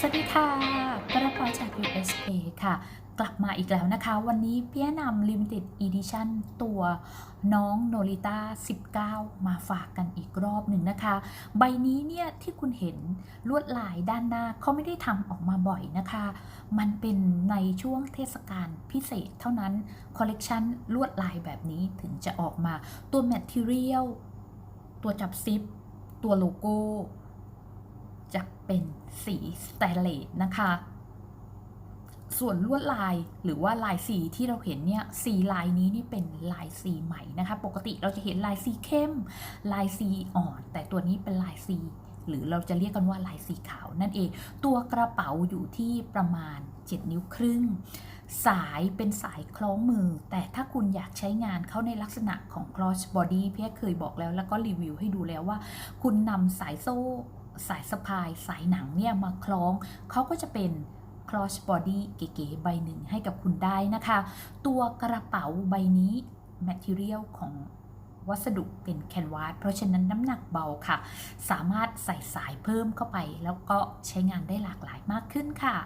สวัสดีค่ะกระเพาจาก USA ค่ะ กลับมาอีกแล้วนะคะ วันนี้เปียนำ Limited Edition ตัวน้องโนริต้า19 มาฝากกันอีกรอบหนึ่งนะคะ ใบนี้เนี่ยที่คุณเห็นลวดลายด้านหน้าเขาไม่ได้ทำออกมาบ่อยนะคะ มันเป็นในช่วงเทศกาลพิเศษเท่านั้น คอลเลกชันลวดลายแบบนี้ถึงจะออกมา ตัว Material ตัวจับซิป ตัวโลโก้ จะเป็นสีสแตนเลสนะคะ ส่วนลวดลายหรือว่าลายสีที่เราเห็นเนี่ยสีลายนี้นี่เป็นลายสีใหม่นะคะ ปกติเราจะเห็นลายสีเข้ม ลายสีอ่อน แต่ตัวนี้เป็นลายสีหรือเราจะเรียกกันว่าลายสีขาวนั่นเอง ตัวกระเป๋าอยู่ที่ประมาณ 7 นิ้วครึ่ง สายเป็นสายคล้องมือ แต่ถ้าคุณอยากใช้งานเขาในลักษณะของ cross body พี่เคยบอกแล้ว แล้วก็รีวิวให้ดูแล้วว่า คุณนำสายโซ่ สายสะพายสายหนังเนี่ยมาคล้อง เขาก็จะเป็น cross body เก๋ๆใบหนึ่งให้กับคุณได้นะคะ ตัวกระเป๋าใบนี้ material ของวัสดุเป็นแคนวาสเพราะฉะนั้นน้ำหนักเบาค่ะ สามารถใส่สายเพิ่มเข้าไป แล้วก็ใช้งานได้หลากหลายมากขึ้นค่ะ